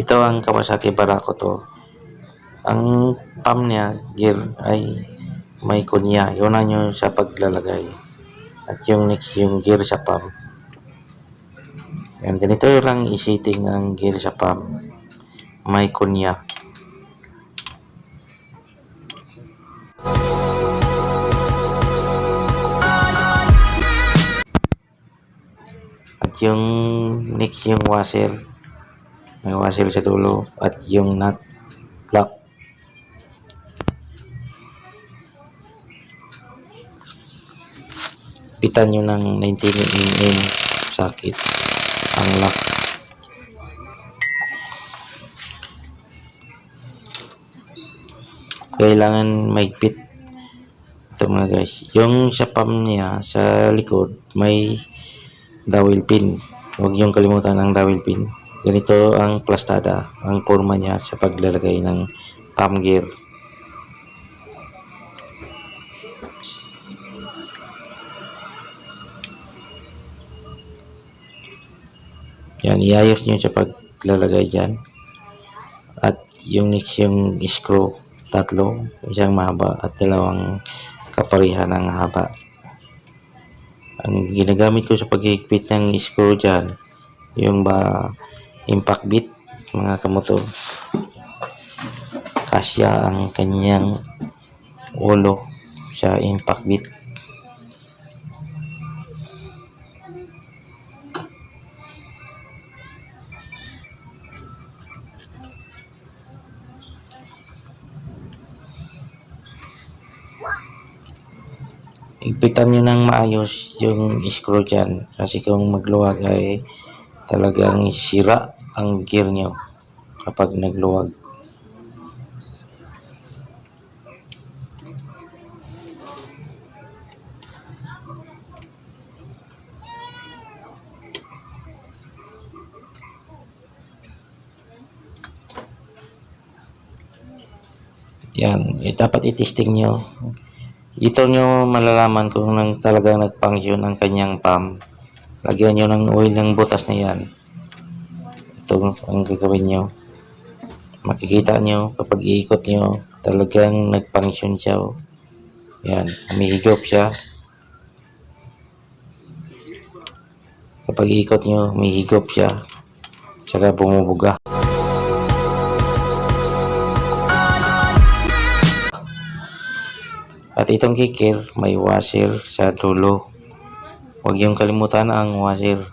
ito ang Kawasaki Barako to. Ang pam niya, gear ay may kunya. Yun ang yun sa paglalagay. At yung next, yung gear sa pam. Yan, ganito lang isiting ang gear sa pam. May kunya. At yung next yung washer. May washer sa dulo. At yung nut lock. Pitan nyo ng 19mm socket ang lock. Kailangan maigpit ito mga guys. Yung sa pam niya sa likod may dowel pin. Huwag yung kalimutan ng dowel pin. Ganito ang plastada, ang forma niya sa paglalagay ng pam gear. Yan, iayos nyo sa paglalagay dyan. At yung next yung screw, tatlo, isang mahaba at dalawang kaparihan ng haba. Ang ginagamit ko sa paghihigpit ng screw dyan, yung ba impact bit, mga kamotor. Kasya ang kanyang ulo sa impact bit. Igpitan nyo ng maayos yung screw dyan kasi kung magluwag ay talagang sira ang gear nyo kapag nagluwag. Yan, eh, dapat i-testing nyo. Ito nyo malalaman kung nang talagang nag-function ang kanyang pump. Lagyan nyo ng oil ng butas na yan. Ito ang gagawin nyo. Makikita nyo kapag iikot nyo, talagang nag-function siya. oh. Yan, umihigop siya. Kapag iikot nyo, umihigop siya. Saka bumubuga. At itong kikir, may washer sa dulo. Huwag yung kalimutan ang washer.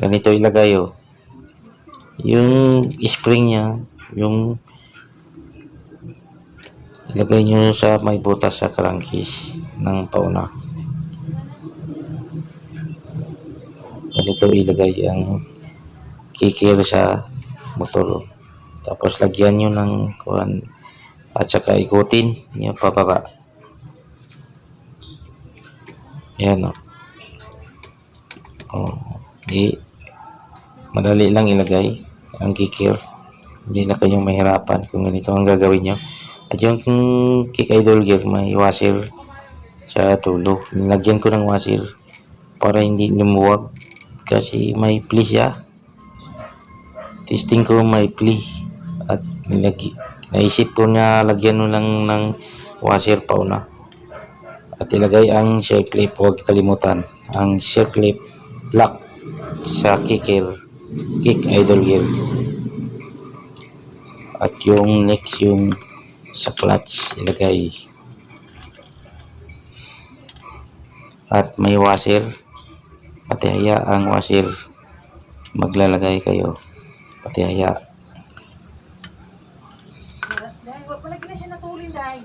Ganito ilagay oh. Yung spring niya, yung ilagay nyo sa may butas sa crankcase ng pauna. Ganito ilagay ang kikir sa motor. Tapos lagyan nyo ng kuhan at saka ikutin nyo pababa. Yan o. Oh. Di, madali lang ilagay ang kikir. Hindi na kayong mahirapan kung ganito ang gagawin nyo. At yung kick idol gear, may washer sa dulo. Nilagyan ko ng washer para hindi lumuwag kasi may pli siya. Testing ko may pli at nilagi, naisip ko na lagyan mo lang ng washer pauna at ilagay ang share clip huwag kalimutan ang share clip lock sa kicker kick idol gear at yung next yung sa clutch ilagay. At may washer. Patihaya ang washer. Maglalagay kayo. Patihaya Dahil, wag pala na siya natulin, dahil.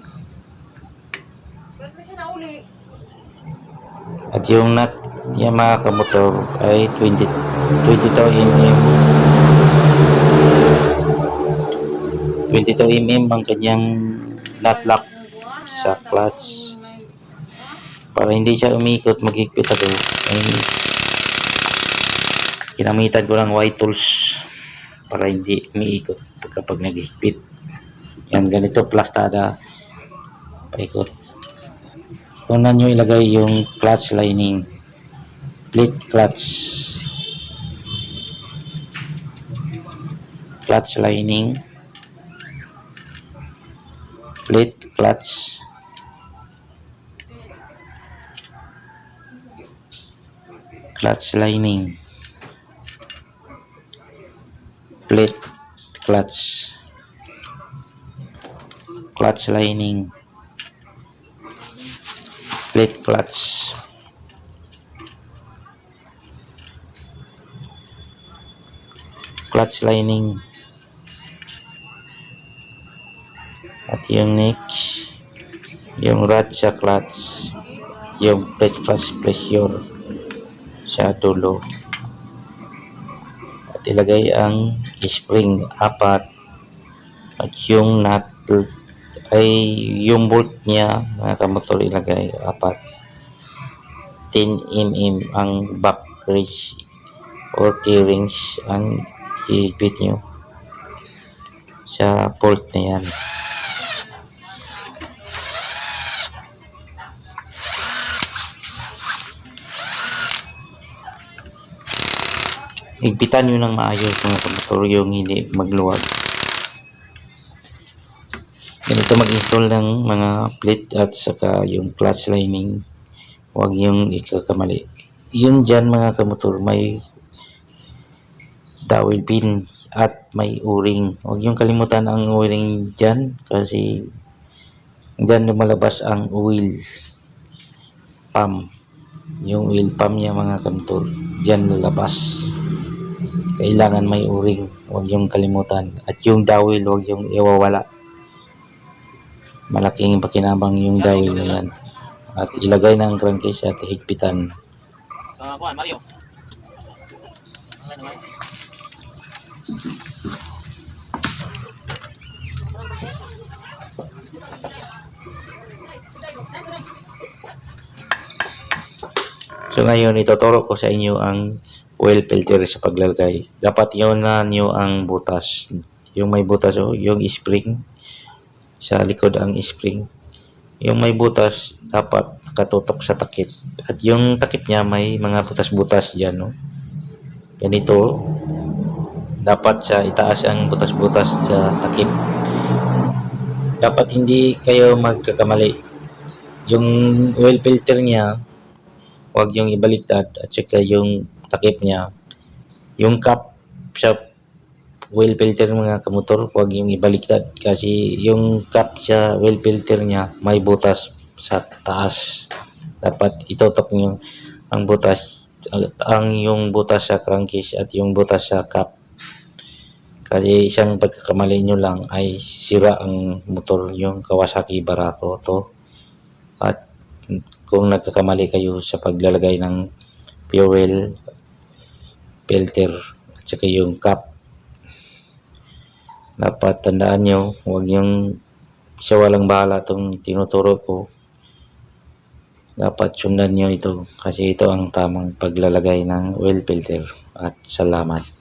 Na siya nauli. At yung nut mga kamotor ay 20, 22 mm. 22 mm ang kanyang nut lock sa clutch. Para hindi siya umikot, magigpit ako. Kinamitan ko ng white tools para hindi umiikot kapag naghigpit. Yan, ganito plastada. Paikot. Una nyo ilagay yung clutch lining. Plate clutch. Clutch lining, plate clutch, clutch lining, plate clutch, clutch lining, plate clutch, clutch lining, at yung next, yung sa clutch, yung plate clutch pressure sa dulo. At ilagay ang spring apat. At yung nut ay yung bolt niya mga kamotor ilagay apat. 10 mm ang back rings or T-rings ang higpit nyo sa bolt na yan higpitan nyo ng maayos mga kamotor yung hindi magluwag. Ganito mag-install ng mga plate at saka yung clutch lining. Huwag yung ikakamali. Yung dyan mga kamotor may dowel pin at may o-ring. Huwag yung kalimutan ang o-ring dyan kasi dyan lumalabas ang oil pump. Yung oil pump niya mga kamotor dyan lalabas kailangan may o-ring huwag yung kalimutan. At yung dowel huwag yung iwawala. Malaking pakinabang yung dowel na yan. At ilagay na ang crankcase at higpitan. Ah, kuan Mario. So ngayon, ituturo ko sa inyo ang oil filter sa paglalagay. Dapat yun na nyo ang butas. Yung may butas, oh, yung spring. Sa likod ang spring. Yung may butas, dapat katutok sa takip. At yung takip niya, may mga butas-butas dyan. No? Ganito. Dapat sa itaas ang butas-butas sa takip. Dapat hindi kayo magkakamali. Yung oil filter niya, huwag yung ibaliktad at saka yung takip niya. Yung cap sa oil filter mga kamotor huwag yung ibaliktad. Kasi yung cap sa oil filter niya may butas sa taas. Dapat itutok niyo ang butas ang yung butas sa crankcase at yung butas sa cap kasi isang pagkakamali nyo lang ay sira ang motor yung Kawasaki Barako to. At kung nagkakamali kayo sa paglalagay ng fuel filter at saka yung cap. Dapat tandaan nyo huwag yung siya walang bahala itong tinuturo ko. Dapat sundan nyo ito kasi ito ang tamang paglalagay ng oil filter. At salamat